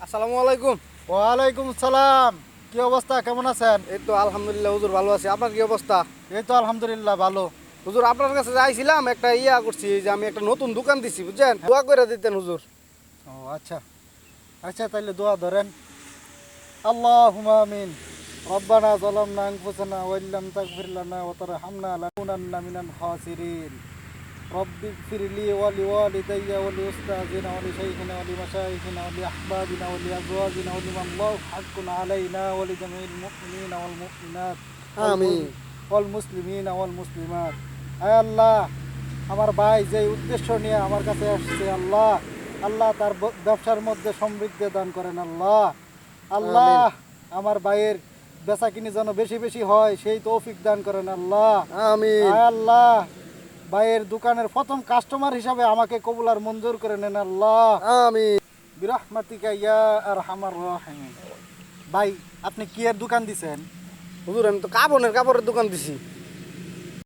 আসসালামু আলাইকুম ওয়ালাইকুম সালাম কি অবস্থা কেমন আছেন এই তো আলহামদুলিল্লাহ হুজুর ভালো আছি আপনার কি অবস্থা এই তো আলহামদুলিল্লাহ ভালো হুজুর আপনার কাছে যাইছিলাম একটা ইয়া করছি যে আমি একটা নতুন দোকান দিছি বুঝছেন দোয়া করে দিতেন হুজুর ও আচ্ছা আচ্ছা তাইলে দোয়া ধরেন আল্লাহুম্মা আমিন ربنا ظلمنا أنفسنا وإن لم تغفر لنا وترحمنا لنكونن من الخاسرين رب اغفر لي ولوالدي ولأستاذنا ولشيخنا ولمشايخنا ولأحبابنا ولأزواجنا ولمن الله حق علينا ولجميع المؤمنين والمؤمنات آمين. والمسلمين والمسلمات আয় আল্লাহ আমার ভাই যে উদ্দেশ্য নিয়ে আমার কাছে আসছে আল্লাহ আল্লাহ তার ব- ব্যবসার মধ্যে সমৃদ্ধি দান করেন আল্লাহ আল্লাহ আমার ভাইয়ের বেচা কিনি যেন বেশি বেশি হয় সেই তৌফিক দান করেন আল্লাহ আমিন আয় আল্লাহ ভাইয়ের দোকানের প্রথম কাস্টমার হিসাবে আমাকে কবুল আর মঞ্জুর করে নেন আল্লাহ। আমি বিরাহমাতিকা ইয়া আরহামার রাহিমিন। ভাই আপনি কি এর দোকান দিছেন? হুজুর আমি তো কাপড়ের কাপড়ের দোকান দিছি।